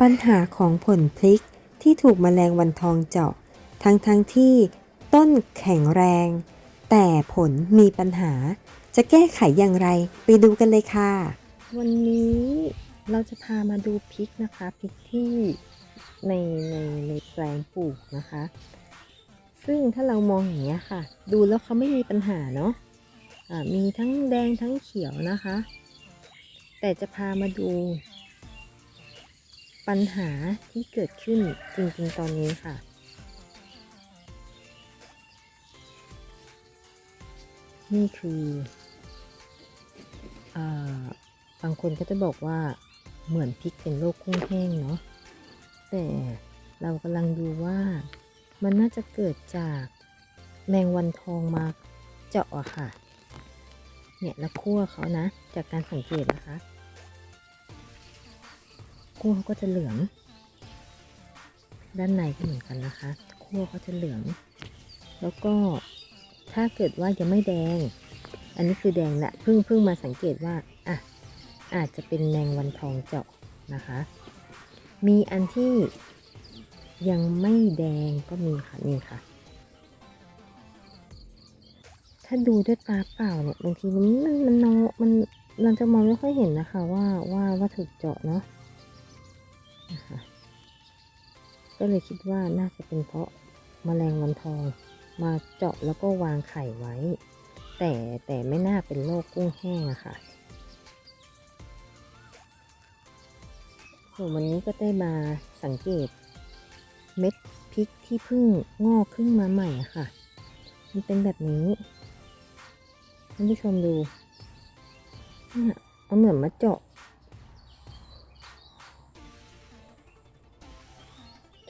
ปัญหาของผลพลิกที่ถูกแมลงวันทองเจาะ ทั้งทั้งๆที่ต้นแข็งแรง แต่ผลมีปัญหา จะแก้ไขอย่างไรไปดูกันเลยค่ะ วันนี้เราจะพามาดูพริกนะคะพริกที่ในในในแปลงปลูกนะคะ ซึ่งถ้าเรามองอย่างนี้ยค่ะ ดูแล้วเขาไม่มีปัญหาเนาะะมีทั้งแดงทั้งเขียวนะคะ แต่จะพามาดู ปัญหาที่เกิดขึ้นจริงๆตอนนี้ค่ะ นี่คืออาบางคนก็จะบอกว่าเหมือนพริกเป็นโรคกุ้งแห้งเนาะแต่เรากำลังดูว่ามันน่าจะเกิดจากแมงวันทองมาเจาะอะค่ะ เนี่ยแล้วคั่วเขานะ จากการสังเกตนะคะ คั่วเขาก็จะเหลือง ด้านในก็เหมือนกันนะคะคั่วเขาจะเหลือง แล้วก็ถ้าเกิดว่ายังไม่แดง อันนี้คือแดงละเพิ่งเพิ่งมาสังเกตว่าอะอาจจะเป็นแมงวันทองเจาะนะคะ มีอันที่ยังไม่แดงก็มีค่ะนี่ค่ะ ถ้าดูด้วยตาเปล่าเนี่ยบางทีมันมันมันนอมันเราจะมองไม่ค่อยเห็นนะคะว่าว่าว่าถูกเจาะเนาะ ก็เลยคิดว่าน่าจะเป็นเพราะแมลงวันทองมาเจาะแล้วก็วางไข่ไว้ แต่แต่ไม่น่าเป็นโรคกุ้งแห้งอะค่ะส่วนวันนี้ก็ได้มาสังเกตเม็ดพริกที่เพิ่งงอกขึ้นมาใหม่อะค่ะ มันเป็นแบบนี้ท่านผู้ชมดูเนี่ยเอาเหมือนมาเจาะ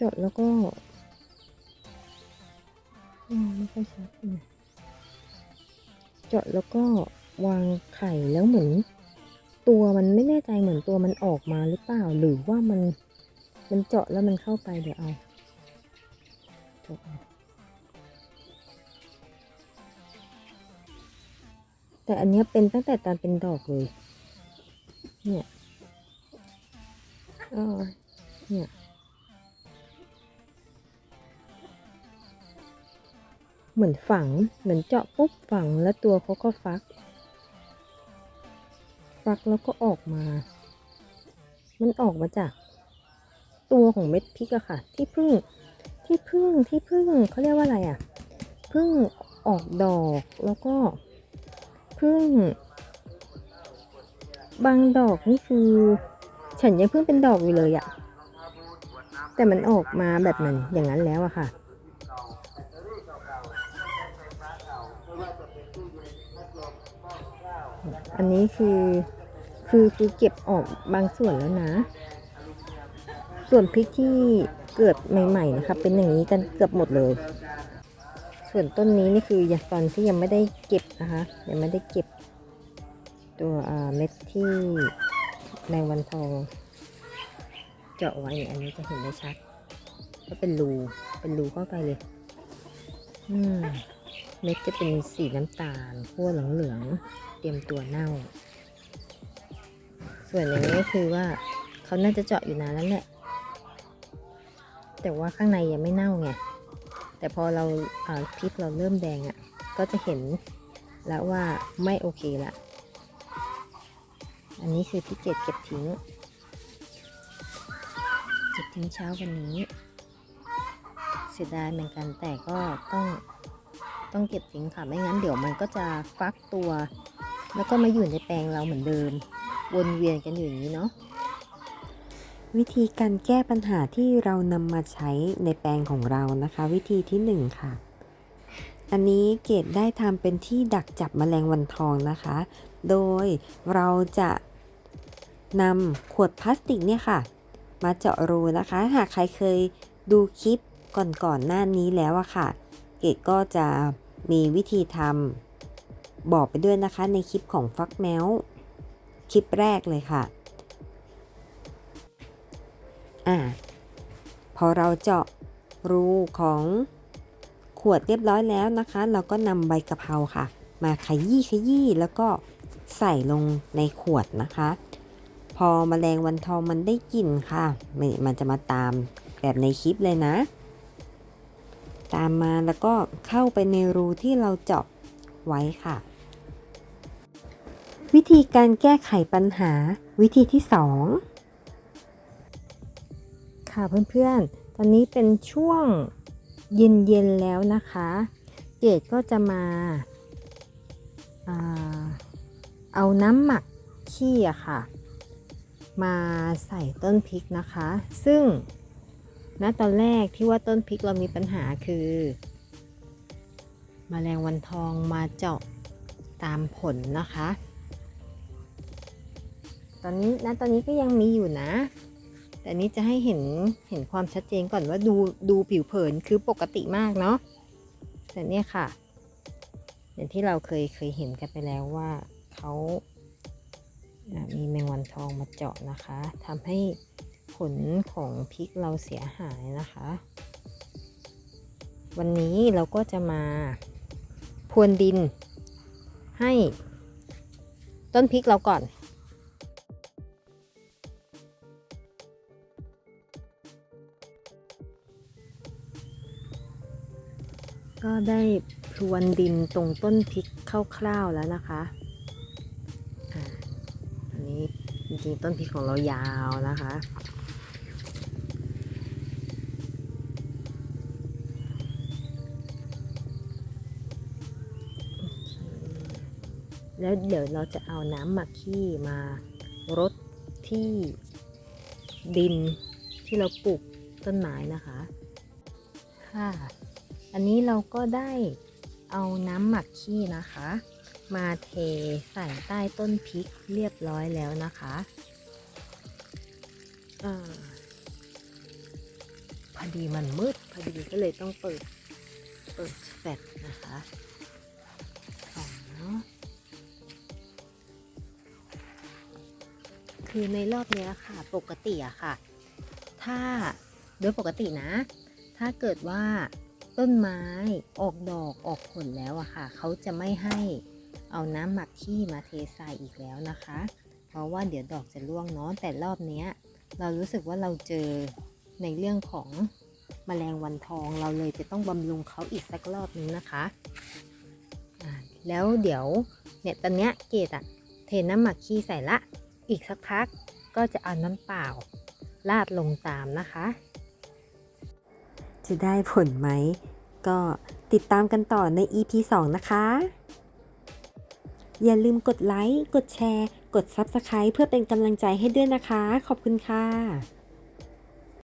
จาะแล้วก็ไม่ค่อยชัดเจาะแล้วก็วางไข่แล้วเหมือน ตัวมันไม่แน่ใจเหมือนตัวมันออกมาหรือเปล่า หรือว่ามันมันเจาะแล้วมันเข้าไปเดี๋ยวเอาจาะเอาแต่อันนี้เป็นตั้งแต่ตอนเป็นดอกเลย เนี่ยอ๋อเนี่ย เหมือนฝัง เหมือนเจาะปุ๊บฝังแล้วตัวเขาก็ฟัก ฟักแล้วก็ออกมา มันออกมาจาก ตัวของเม็ดพริกอะค่ะ ที่พึ่งที่พึ่งที่พึ่งเขาเรียกว่าอะไรอะพึ่งออกดอกแล้วก็พึ่ง บางดอกนี่คือ ฉันยังเพิ่งเป็นดอกอยู่เลยอะแต่มันออกมาแบบนั้นอย่างนั้นแล้วอะค่ะ อันนี้คือคือคือเก็บออกบางส่วนแล้วนะ ส่วนพริกที่เกิดใหม่ ๆ นะคะ เป็นอย่างนี้กันเกือบหมดเลย ส่วนต้นนี้นี่คือยังตอนที่ยังไม่ได้เก็บนะคะยังไม่ได้เก็บ ตัวเม็ดที่แมงวันทองเจาะไว้เนี่ยอันนี้จะเห็นได้ชัดก็เป็นรูเป็นรูเข้าไปเลย อืมเม็ดจะเป็นสีน้ำตาลขั้วเหลืองๆ เตรียมตัวเน่า ส่วนอย่างนี้คือว่าเขาน่าจะเจาะอยู่นานแล้วแหละ แต่ว่าข้างในยังไม่เน่าไง แต่พอเราพริกเราเริ่มแดงอะ่ะ ก็จะเห็นแล้วว่าไม่โอเคละ อันนี้คือที่เก็บเก็บทิ้ง เก็บทิ้งเช้าวันนี้ เสียดายเหมือนกันแต่ก็ต้องต้องเก็บทิ้งค่ะ ไม่งั้นเดี๋ยวมันก็จะฟักตัว แล้วก็มาอยู่ในแปลงเราเหมือนเดิม วนเวียนกันอยู่อย่างนี้เนาะวิธีการแก้ปัญหาที่เรานำมาใช้ในแปลงของเรานะคะ วิธีที่หนึ่งค่ะ อันนี้เกดได้ทำเป็นที่ดักจับแมลงวันทองนะคะ โดยเราจะนำขวดพลาสติกเนี่ยค่ะ มาเจาะรูนะคะ หากใครเคยดูคลิปก่อนๆหน้านี้แล้วอะค่ะ เกดก็จะมีวิธีทำ บอกไปด้วยนะคะในคลิปของฟักแมวคลิปแรกเลยค่ะ อ่า พอเราเจาะรูของขวดเรียบร้อยแล้วนะคะ เราก็นำใบกะเพราค่ะ มาขยี้ขยี้แล้วก็ใส่ลงในขวดนะคะ พอมแมลงวันทองมันได้กลิ่นค่ะ มันจะมาตามแบบในคลิปเลยนะ ตามมาแล้วก็เข้าไปในรูที่เราเจาะไว้ค่ะ ธีการแก้ไขปัญหาวิธีที่ 2 ค่ะเพื่อนๆ ตอนนี้เป็นช่วงเย็นๆแล้วนะคะ เกดก็จะมาเอาน้ำหมักขี้อะค่ะ มาใส่ต้นพริกนะคะ ซึ่งณตอนแรกที่ว่าต้นพริกเรามีปัญหาคือมแมลงวันทองมาเจาะตามผลนะคะ ตอนนี้ณตอนนี้ก็ยังมีอยู่นะ แต่นี้จะให้เห็นเห็นความชัดเจนก่อนว่าดูดูผิวเผินคือปกติมากเนาะแต่เนี่ยค่ะ อย่างที่เราเคยเคยเห็นกันไปแล้วว่าเขาอ่ามีแมงวันทองมาเจาะนะคะทำให้ผลของพริกเราเสียหายนะคะ วันนี้เราก็จะมาพรวนดินให้ต้นพริกเราก่อน ก็ได้พรวนดินตรงต้นพริกคร่าวๆแล้วนะคะอันนี้จริงๆต้นพริกของเรายาวนะคะ แล้วเดี๋ยวเราจะเอาน้ำหมักขี้มารดที่ดินที่เราปลูกต้นไม้นะคะค่ะ อันนี้เราก็ได้เอาน้ำหมักขี้นะคะ มาเทใส่ใต้ต้นพริกเรียบร้อยแล้วนะคะอาพอดีมันมืดพอดีก็เลยต้องเปิด เปิดแฟลชนะคะอ๋อคือในรอบนี้ค่ะ ปกติอะค่ะ ถ้าโดยปกตินะ ถ้าเกิดว่า ต้นไม้ออกดอกออกผลแล้วอะค่ะ เขาจะไม่ให้เอาน้ำหมักขี้มาเทใส่อีกแล้วนะคะ เพราะว่าเดี๋ยวดอกจะร่วงเนาะแต่รอบนี้เรารู้สึกว่าเราเจอในเรื่องของแมลงวันทองเราเลยจะต้องบำรุงเขาอีกสักรอบนึงนะคะแล้วเดี๋ยวเนี่ยตอนเนี้ยเกดอะเทน้ำหมักขี้ใส่ละ อีกสักพักก็จะเอาน้ำเปล่าราดลงตามนะคะ จะได้ผลไหม ก็ติดตามกันต่อใน EP 2 นะคะ อย่าลืมกดไลค์ กดแชร์ กด Subscribe เพื่อเป็นกำลังใจให้ด้วยนะคะ ขอบคุณค่ะ